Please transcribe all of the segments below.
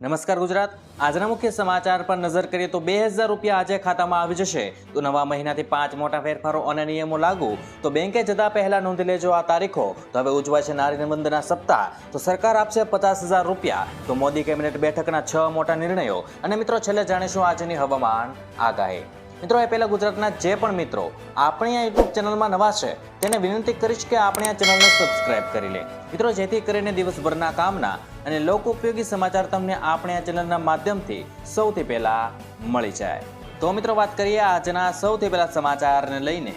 નમસ્કાર ગુજરાત. આજના મુખ્ય સમાચાર પર નજર કરીએ તો બે હજાર રૂપિયા આજે ખાતામાં આવી જશે. તો નવા મહિનાથી પાંચ મોટા ફેરફારો અને નિયમો લાગુ. તો બેંકે જતા પહેલા નોંધી લેજો આ તારીખો. તો હવે ઉજવાય છે નારી નિબંધના સપ્તાહ. તો સરકાર આપશે પચાસ હજાર રૂપિયા. તો મોદી કેબિનેટ બેઠકના છ મોટા નિર્ણયો. અને મિત્રો, છેલ્લે જાણીશું આજની હવામાન આગાહી. મિત્રો, એ પહેલાં ગુજરાતના જે પણ મિત્રો આપણી આ યુટ્યુબ ચેનલમાં નવા છે, તેને વિનંતી કરીશ કે આપણે આ ચેનલને સબસ્ક્રાઇબ કરી લે. મિત્રો, જેથી કરીને દિવસભરના કામના અને લોક ઉપયોગી સમાચાર તમને આપણે આ ચેનલના માધ્યમથી સૌથી પહેલાં મળી જાય. તો મિત્રો, વાત કરીએ આજના સૌથી પહેલાં સમાચારને લઈને.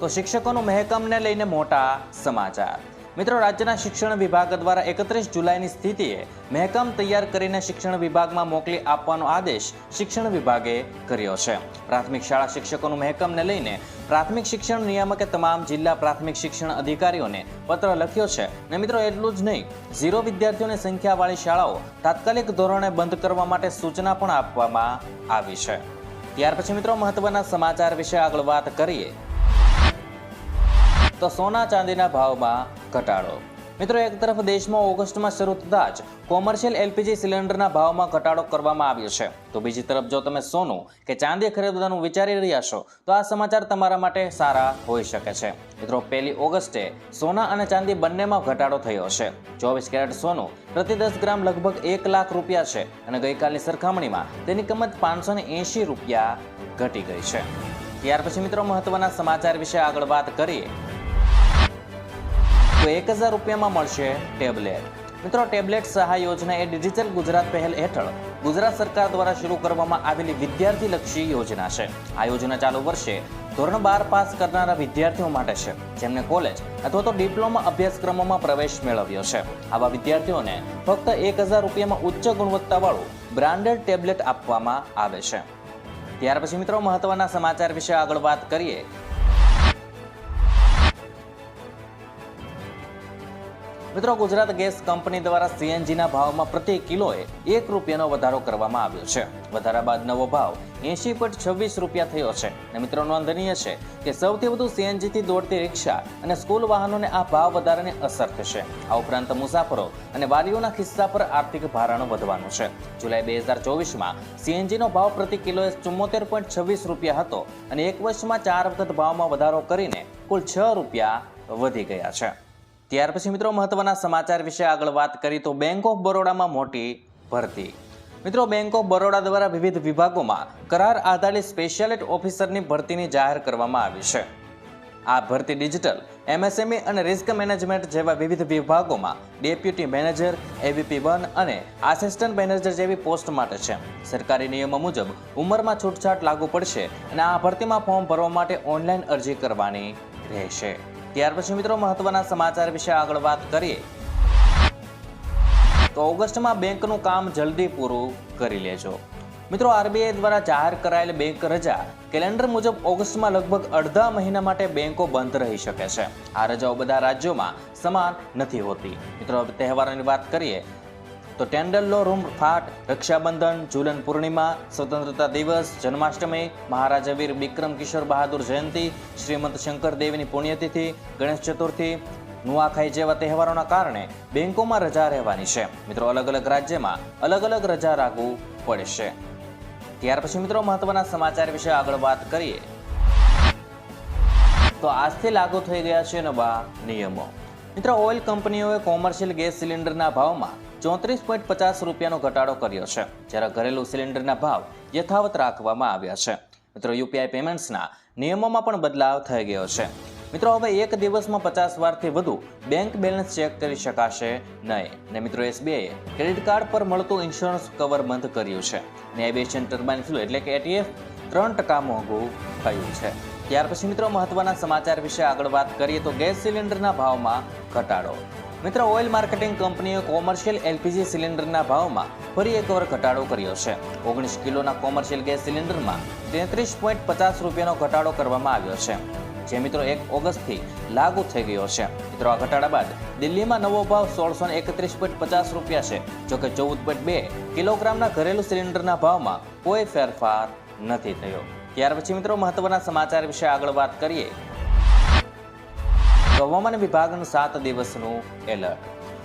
તો શિક્ષકોનું મહેકમને લઈને મોટા સમાચાર. મિત્રો, રાજ્યના શિક્ષણ વિભાગ દ્વારા એકત્રીસ જુલાઈની સ્થિતિએ મહેકમ તૈયાર કરીને શિક્ષણ વિભાગમાં મોકલી આપવાનો આદેશ શિક્ષણ વિભાગે કર્યો છે. પ્રાથમિક શાળા શિક્ષકોનું મહેકમને લઈને પ્રાથમિક શિક્ષણ નિયામકે તમામ જિલ્લા પ્રાથમિક શિક્ષણ અધિકારીઓને પત્ર લખ્યો છે. ને મિત્રો, એટલું જ નહીં, ઝીરો વિદ્યાર્થીઓની સંખ્યાવાળી શાળાઓ તાત્કાલિક ધોરણે બંધ કરવા માટે સૂચના પણ આપવામાં આવી છે. ત્યાર પછી મિત્રો, મહત્વના સમાચાર વિશે આગળ વાત કરીએ. તો સોના ચાંદીના ભાવમાં ઘટાડો. મિત્રો, એક તરફ દેશમાં ઓગસ્ટમાં શરૂ થતાં જ કોમર્શિયલ એલપીજી સિલિન્ડરના ભાવમાં ઘટાડો કરવામાં આવ્યો છે. તો બીજી તરફ જો તમે સોનું કે ચાંદી ખરીદવાનું વિચારી રહ્યા છો, તો આ સમાચાર તમારા માટે સારા હોઈ શકે છે. મિત્રો, પહેલી ઓગસ્ટે સોના અને ચાંદી બંનેમાં ઘટાડો થયો છે. ચોવીસ કેરેટ સોનું પ્રતિ દસ ગ્રામ લગભગ એક લાખ રૂપિયા છે અને ગઈકાલની સરખામણીમાં તેની કિંમત પાંચસો રૂપિયા ઘટી ગઈ છે. ત્યાર પછી મિત્રો, મહત્વના સમાચાર વિશે આગળ વાત કરીએ. તો એક હજાર રૂપિયામાં મળશે ટેબ્લેટ. મિત્રો, ટેબ્લેટ સહાય યોજના એ ડિજિટલ ગુજરાત પહેલ હેઠળ ગુજરાત સરકાર દ્વારા શરૂ કરવામાં આવેલી વિદ્યાર્થીલક્ષી યોજના છે. આ યોજના ચાલુ વર્ષે ધોરણ બાર પાસ કરનારા વિદ્યાર્થીઓ માટે છે. જેમને કોલેજ અથવા તો ડિપ્લોમા અભ્યાસક્રમોમાં પ્રવેશ મેળવ્યો છે. આવા વિદ્યાર્થીઓને ફક્ત એક હજાર રૂપિયામાં ઉચ્ચ ગુણવત્તાવાળું બ્રાન્ડેડ ટેબ્લેટ આપવામાં આવે છે. ત્યાર પછી મિત્રો, મહત્વના સમાચાર વિશે આગળ વાત કરીએ. મિત્રો, ગુજરાત ગેસ કંપની દ્વારા સીએનજીના ભાવમાં પ્રતિ કિલોએ એક રૂપિયાનો વધારો કરવામાં આવ્યો છે. વધારા બાદ નવો ભાવ એંશી પોઈન્ટ છવ્વીસ રૂપિયા થયો છે. અને મિત્રો, નોંધનીય છે કે સૌથી વધુ સીએનજીથી દોડતી રિક્ષા અને સ્કૂલ વાહનોને આ ભાવ વધારાને અસર થશે. આ ઉપરાંત મુસાફરો અને વાલીઓના ખિસ્સા પર આર્થિક ભારણ વધવાનું છે. જુલાઈ બે હજાર ચોવીસમાં સીએનજીનો ભાવ પ્રતિ કિલોએ ચુમ્મોતેર પોઈન્ટ છવ્વીસ રૂપિયા હતો અને એક વર્ષમાં ચાર વખત ભાવમાં વધારો કરીને કુલ છ રૂપિયા વધી ગયા છે. ત્યાર પછી મિત્રો મહત્વના સમાચાર વિશે આગળ વાત કરી તો બેંક ઓફ બરોડામાં મોટી ભરતી. મિત્રો બેંક ઓફ બરોડા દ્વારા વિવિધ વિભાગોમાં કરાર આધારિત સ્પેશિયાલિટ ઓફિસરની ભરતીની જાહેર કરવામાં આવી છે. આ ભરતી ડિજિટલ એમએસએમઈ અને રિસ્ક મેનેજમેન્ટ જેવા વિવિધ વિભાગોમાં ડેપ્યુટી મેનેજર એવીપી વન અને આસિસ્ટન્ટ મેનેજર જેવી પોસ્ટ માટે છે. સરકારી નિયમો મુજબ ઉંમરમાં છૂટછાટ લાગુ પડશે અને આ ભરતીમાં ફોર્મ ભરવા માટે ઓનલાઈન અરજી કરવાની રહેશે. ત્યાર પછી મિત્રો મહત્વના સમાચાર વિશે આગળ વાત કરીએ. તો ઓગસ્ટમાં બેંકનું કામ જલ્દી પૂરું કરી લેજો. મિત્રો આરબીઆઈ દ્વારા જાહેર કરાયેલ બેંક રજા કેલેન્ડર મુજબ ઓગસ્ટમાં લગભગ અડધા મહિના માટે બેંકો બંધ રહી શકે છે. આ રજાઓ બધા રાજ્યોમાં સમાન નથી હોતી. મિત્રો તહેવારોની વાત કરીએ. તો ટેન્ડલનો રૂમ ફાટ, રક્ષાબંધન ઝુલન પૂર્ણિમા, સ્વતંત્રતા દિવસ, જન્માષ્ટમી મહારાજા વીર વિક્રમ કિશોર બહાદુર જયંતિ, શ્રીમંત શંકર દેવીની પુણ્યતિથિ, ગણેશ ચતુર્થી, નુઆખાઈ જેવા તહેવારોના કારણે બેંકોમાં રજા રહેવાની છે. મિત્રો, અલગ અલગ રાજ્યમાં અલગ અલગ રજા રાખવું પડશે ત્યાર પછી મિત્રો, મહત્વના સમાચાર વિશે આગળ વાત કરીએ. તો આજથી લાગુ થઈ ગયા છે નવા નિયમો. મિત્રો, ઓઇલ કંપનીઓએ કોમર્શિયલ ગેસ સિલિન્ડરના ભાવમાં ચોત્રીસ પોઈન્ટ પચાસ રૂપિયાનો ઘટાડો કર્યો છે, જ્યારે ઘરેલું સિલિન્ડરના ભાવ યથાવત રાખવામાં આવ્યા છે. મિત્રો યુપીઆઈ પેમેન્ટ્સના નિયમોમાં પણ બદલાવ થઈ ગયો છે. મિત્રો, હવે એક દિવસમાં પચાસ વારથી વધુ બેંક બેલેન્સ ચેક કરી શકાશે નહીં. ને મિત્રો એસબીઆઈએ ક્રેડિટ કાર્ડ પર મળતું ઇન્સ્યોરન્સ કવર બંધ કર્યું છે. ને એવિએશન ટર્બાઇન ફ્લુ એટલે કે એટીએફ ત્રણ ટકા મોંઘું થયું છે. ત્યાર પછી મિત્રો, મહત્વના સમાચાર વિશે આગળ વાત કરીએ તો ગેસ સિલિન્ડરના ભાવમાં ઘટાડો મિત્રો, ઓઇલ માર્કેટિંગ કંપનીએ કોમર્શિયલ એલપીજી સિલિન્ડરના ભાવમાં ફરી એકવાર ઘટાડો કર્યો છે. ઓગણીસ કિલોના કોમર્શિયલ ગેસ સિલિન્ડરમાં તેત્રીસ પોઈન્ટ પચાસ રૂપિયાનો ઘટાડો કરવામાં આવ્યો છે. જે મિત્રો, એક ઓગસ્ટથી લાગુ થઈ ગયો છે. મિત્રો, આ ઘટાડા બાદ દિલ્હીમાં નવો ભાવ સોળસો એકત્રીસ પોઈન્ટ પચાસ રૂપિયા છે. જોકે ચૌદ પોઈન્ટ બે કિલોગ્રામના ઘરેલું સિલિન્ડરના ભાવમાં કોઈ ફેરફાર નથી થયો. ત્યાર પછી મિત્રો, મહત્વના સમાચાર વિશે આગળ વાત કરીએ. હવામાન વિભાગનું સાત દિવસનું એલર્ટ.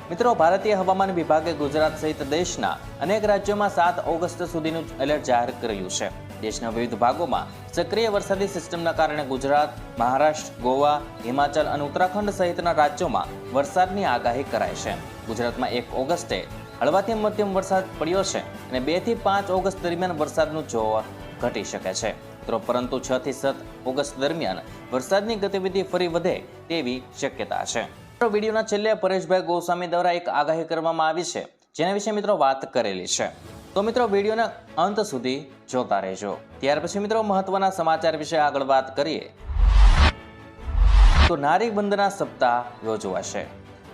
મિત્રો, ભારતીય હવામાન વિભાગે ગુજરાત સહિત દેશના અનેક રાજ્યોમાં સાત ઓગસ્ટ સુધીનું એલર્ટ જાહેર કર્યું છે. દેશના વિવિધ ભાગોમાં સક્રિય વરસાદી સિસ્ટમના કારણે ગુજરાત, મહારાષ્ટ્ર, ગોવા, હિમાચલ અને ઉત્તરાખંડ સહિતના રાજ્યોમાં વરસાદની આગાહી કરાઈ છે. ગુજરાતમાં એક ઓગસ્ટે હળવાથી મધ્યમ વરસાદ પડ્યો છે અને બેથી પાંચ ઓગસ્ટ દરમિયાન વરસાદનું જોર ઘટી શકે છે. મિત્રો, પરંતુ છ થી સાત ઓગસ્ટ દરમિયાન વરસાદની ગતિવિધિ ફરી વધે તેવી શક્યતા છે. મિત્રો, વિડીયોના છેલ્લે પરેશભાઈ ગોસ્વામી દ્વારા એક આગાહી કરવામાં આવી છે, જેના વિશે મિત્રો વાત કરેલી છે. તો મિત્રો, વિડીયોના અંત સુધી જોતા રહેજો. ત્યાર પછી મિત્રો, મહત્વના સમાચાર વિશે આગળ વાત કરીએ. તો નારી વંદના સપ્તાહ યોજવાશે.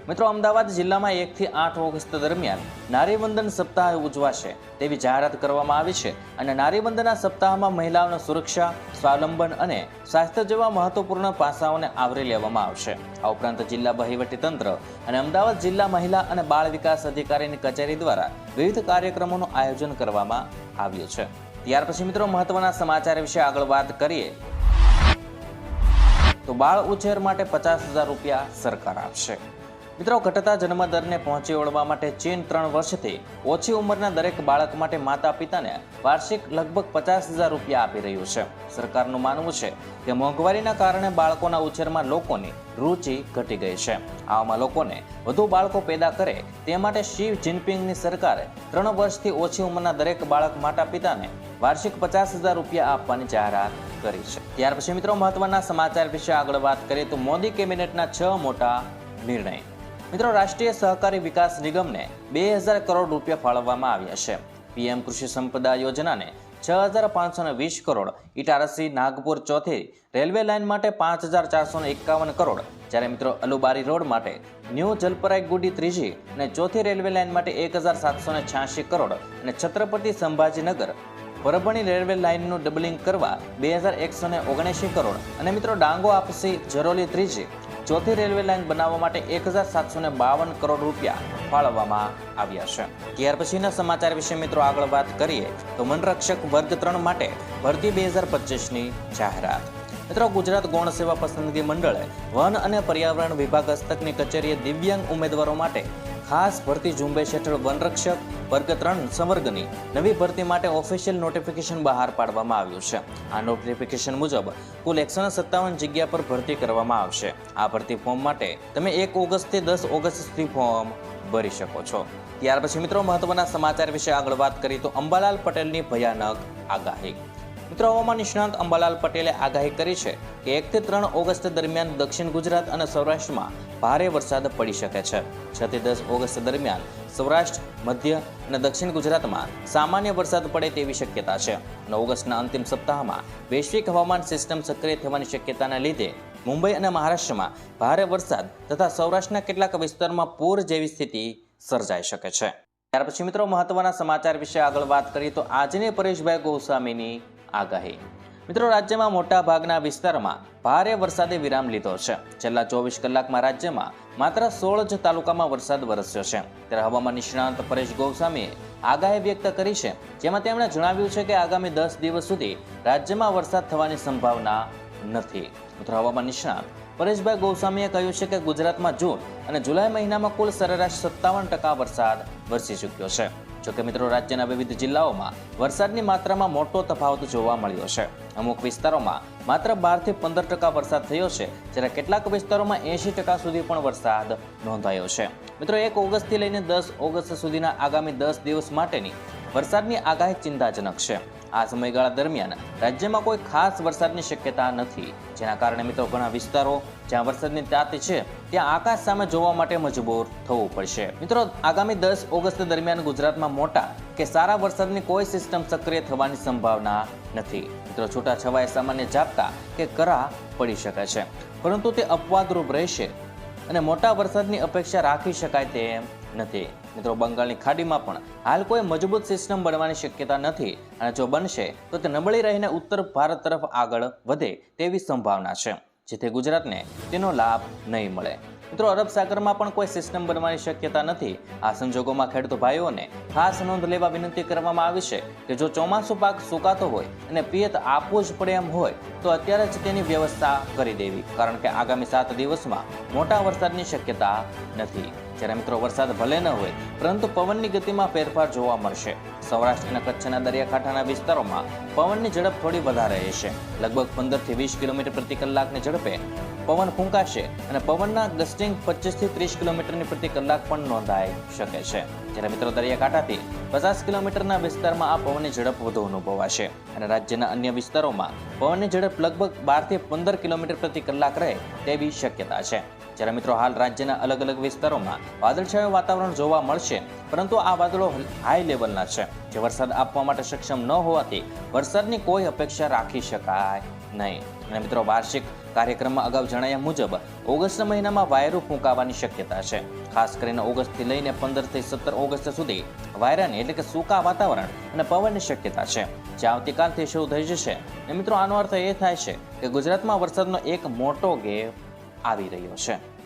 મિત્રો, અમદાવાદ જિલ્લામાં એકથી આઠ ઓગસ્ટ દરમિયાન નારીબંધન સપ્તાહ ઉજવાશે તેવી જાહેરાત કરવામાં આવી છે અને નારીબંધનના સપ્તાહમાં મહિલાઓની સુરક્ષા, સ્વાવલંબન અને સ્વાસ્થ્ય જેવા મહત્વપૂર્ણ પાસાઓને આવરી લેવામાં આવશે. આ ઉપરાંત જિલ્લા વહીવટીતંત્ર અને અમદાવાદ જિલ્લા મહિલા અને બાળ વિકાસ અધિકારીની કચેરી દ્વારા વિવિધ કાર્યક્રમોનું આયોજન કરવામાં આવ્યું છે. ત્યાર પછી મિત્રો, મહત્વના સમાચાર વિશે આગળ વાત કરીએ. તો બાળ ઉછેર માટે પચાસ હજાર રૂપિયા સરકાર આપશે. મિત્રો, ઘટતા જન્મદરને પહોંચી વળવા માટે ચીન ત્રણ વર્ષથી ઓછી ઉંમરના દરેક બાળક માટે માતા પિતાને વાર્ષિક લગભગ પચાસ હજાર રૂપિયા આપી રહ્યું છે. સરકારનું માનવું છે કે મોંઘવારીના કારણે બાળકોના ઉછેરમાં લોકોની રુચિ ઘટી ગઈ છે. આવામાં લોકોને વધુ બાળકો પેદા કરે તે માટે શી જિનપિંગની સરકારે ત્રણ વર્ષથી ઓછી ઉંમરના દરેક બાળક માતા પિતાને વાર્ષિક પચાસ હજાર રૂપિયા આપવાની જાહેરાત કરી છે. ત્યાર પછી મિત્રો, મહત્વના સમાચાર વિશે આગળ વાત કરીએ તો મોદી કેબિનેટના છ મોટા નિર્ણય. મિત્રો, રાષ્ટ્રીય સહકારી વિકાસ નિગમને બે હજાર કરોડ રૂપિયા ફાળવવામાં આવ્યા છે. પીએમ કૃષિ સંપદા યોજનાને છ હજાર પાંચસો ને વીસ કરોડ, ઇટારસી નાગપુર ચોથી રેલવે લાઇન માટે પાંચ હજાર ચારસો એકાવન કરોડ, જ્યારે મિત્રો અલુબારી રોડ માટે ન્યૂ જલપરાઈગુડી ત્રીજી અને ચોથી રેલવે લાઇન માટે એક હજાર સાતસો છ્યાસી કરોડ અને છત્રપતિ સંભાજીનગર પરભણી રેલવે લાઇનનું ડબલિંગ કરવા બે હજાર એકસો ઓગણએંશી કરોડ. અને મિત્રો, ડાંગો આપસી જરોલી ત્રીજી ચોથી રેલવે લાઇન બનાવવા માટે એક હજાર સાતસો બાવન કરોડ રૂપિયા ફાળવવામાં આવ્યા છે. ત્યાર પછીના સમાચાર વિશે મિત્રો આગળ વાત કરીએ તો વનરક્ષક વર્ગ ત્રણ માટે ભરતી બે હજાર પચીસની જાહેરાત. મિત્રો ગુજરાત ગૌણ સેવા પસંદગી મંડળે વન અને પર્યાવરણ વિભાગ હસ્તકની કચેરીએ દિવ્યાંગ ઉમેદવારો માટે ખાસ ભરતી ઝુંબેશ હેઠળ વનરક્ષક, વર્ગ ત્રણ, સંવર્ગની નવી ભરતી માટે ઓફિશિયલ નોટિફિકેશન બહાર પાડવામાં આવ્યું છે. આ નોટિફિકેશન મુજબ કુલ એકસો સત્તાવન જગ્યા પર ભરતી કરવામાં આવશે. આ ભરતી ફોર્મ માટે તમે એક ઓગસ્ટથી દસ ઓગસ્ટ સુધી ફોર્મ ભરી શકો છો. ત્યાર પછી મિત્રો મહત્વના સમાચાર વિશે આગળ વાત કરીએ તો અંબાલાલ પટેલની ભયાનક આગાહી. મિત્રો, હવામાન નિષ્ણાંત અંબાલાલ પટેલે આગાહી કરી છે કે એકથી ત્રણ ઓગસ્ટ દરમિયાન દક્ષિણ ગુજરાત અને સૌરાષ્ટ્રમાં ભારે વરસાદ પડી શકે છે. છથી દસ ઓગસ્ટ દરમિયાન સૌરાષ્ટ્ર, મધ્ય અને દક્ષિણ ગુજરાતમાં સામાન્ય વરસાદ પડે તેવી શક્યતા છે અને ઓગસ્ટના અંતિમ સપ્તાહમાં વૈશ્વિક હવામાન સિસ્ટમ સક્રિય થવાની શક્યતાના લીધે મુંબઈ અને મહારાષ્ટ્રમાં ભારે વરસાદ તથા સૌરાષ્ટ્રના કેટલાક વિસ્તારમાં પૂર જેવી સ્થિતિ સર્જાઈ શકે છે. ત્યાર પછી મિત્રો, મહત્વના સમાચાર વિશે આગળ વાત કરીએ તો આજની પરેશભાઈ ગોસ્વામીની આગાહી. મિત્રો, રાજ્યમાં મોટા ભાગના વિસ્તારમાં ભારે વરસાદે વિરામ લીધો છે. છેલ્લા ચોવીસ કલાકમાં રાજ્યમાં માત્ર સોળ જ તાલુકામાં વરસાદ વરસ્યો છે. ત્યારે હવામાન નિષ્ણાંત પરેશ ગોસ્વામીએ આગાહી વ્યક્ત કરી છે, જેમાં તેમણે જણાવ્યું છે કે આગામી દસ દિવસ સુધી રાજ્યમાં વરસાદ થવાની સંભાવના નથી. મિત્રો, હવામાન નિષ્ણાંત પરેશભાઈ ગોસ્વામીએ કહ્યું છે કે ગુજરાતમાં જૂન અને જુલાઈ મહિનામાં કુલ સરેરાશ સત્તાવન ટકા વરસાદ વરસી ચૂક્યો છે. જોકે મિત્રો રાજ્યના વિવિધ જિલ્લાઓમાં વરસાદની માત્રામાં મોટો તફાવત જોવા મળ્યો છે. અમુક વિસ્તારોમાં માત્ર બારથી પંદર ટકા વરસાદ થયો છે, જ્યારે કેટલાક વિસ્તારોમાં એંશી ટકા સુધી પણ વરસાદ નોંધાયો છે. મિત્રો, એક ઓગસ્ટથી લઈને દસ ઓગસ્ટ સુધીના આગામી દસ દિવસ માટેની વરસાદની આગાહી ચિંતાજનક છે. આ સમયગાળા દરમિયાન રાજ્યમાં કોઈ ખાસ વરસાદની શક્યતા નથી. જેના કારણે મિત્રો ઘણા વિસ્તારો જ્યાં વરસાદની તાત છે, ત્યાં આકાશ સામે જોવા માટે મજબૂર થવું પડશે. મિત્રો, આગામી દસ ઓગસ્ટ દરમિયાન ગુજરાતમાં મોટા કે સારા વરસાદની કોઈ સિસ્ટમ સક્રિય થવાની સંભાવના નથી. મિત્રો છૂટા છવાય સામાન્ય ઝાપટા કે કરા પડી શકે છે. પરંતુ તે અપવાદરૂપ રહેશે અને મોટા વરસાદની અપેક્ષા રાખી શકાય તેમ નથી. મિત્રો, બંગાળની ખાડીમાં પણ હાલ કોઈ મજબૂત સિસ્ટમ બનવાની શક્યતા નથી અને જો બનશે, તો તે નબળી રહીને ઉત્તર ભારત તરફ આગળ વધે તેવી સંભાવના છે, જેથી ગુજરાતને તેનો લાભ નહીં મળે. મિત્રો, અરબ સાગરમાં પણ કોઈ સિસ્ટમ બનવાની શક્યતા નથી. આ સંજોગોમાં ખેડૂત ભાઈઓને ખાસ નોંધ લેવા વિનંતી કરવામાં આવી છે કે જો ચોમાસું પાક સુકાતો હોય અને પિયત આપવું જ પડે એમ હોય, તો અત્યારે જ તેની વ્યવસ્થા કરી દેવી, કારણ કે આગામી સાત દિવસમાં મોટા વરસાદની શક્યતા નથી. જ્યારે મિત્રો વરસાદ ભલે ન હોય, પરંતુ પવનની ગતિમાં ફેરફાર જોવા મળશે. સૌરાષ્ટ્ર અને કચ્છના દરિયાકાંઠાના વિસ્તારોમાં પવનની ઝડપ થોડી વધારે રહેશે. લગભગ પંદરથી વીસ કિલોમીટર પ્રતિ કલાકની ઝડપે પવન ફૂંકાશે અને પવનના ગસ્ટિંગ પચીસથી ત્રીસ કિલોમીટરની પ્રતિ કલાક પણ નોંધાઈ શકે છે. જ્યારે મિત્રો દરિયાકાંઠાથી પચાસ કિલોમીટરના વિસ્તારમાં આ પવનની ઝડપ વધુ અનુભવાશે અને રાજ્યના અન્ય વિસ્તારોમાં પવનની ઝડપ લગભગ બારથી પંદર કિલોમીટર પ્રતિ કલાક રહે તેવી શક્યતા છે. જ્યારે મિત્રો હાલ રાજ્યના અલગ અલગ વિસ્તારોમાં વાદળછાયું વાતાવરણ જોવા મળશે, પરંતુ આ વાદળો હાઈ લેવલના છે. જે વરસાદ આપવા માટે સક્ષમ ન હોવાથી વરસાદની કોઈ અપેક્ષા રાખી શકાય નહીં. અને મિત્રો વાર્ષિક કાર્યક્રમમાં અગાઉ જણાવ્યા મુજબ ઓગસ્ટ મહિનામાં વાયરો ફૂંકાવાની શક્યતા છે. ખાસ કરીને ઓગસ્ટથી લઈને પંદરથી સત્તર ઓગસ્ટ સુધી વાયરાની એટલે કે સૂકા વાતાવરણ અને પવનની શક્યતા છે. જે આવતીકાલથી શરૂ થઈ જશે. મિત્રો આનો અર્થ એ થાય છે કે ગુજરાતમાં વરસાદનો એક મોટો ગેપ આવી રહ્યો છે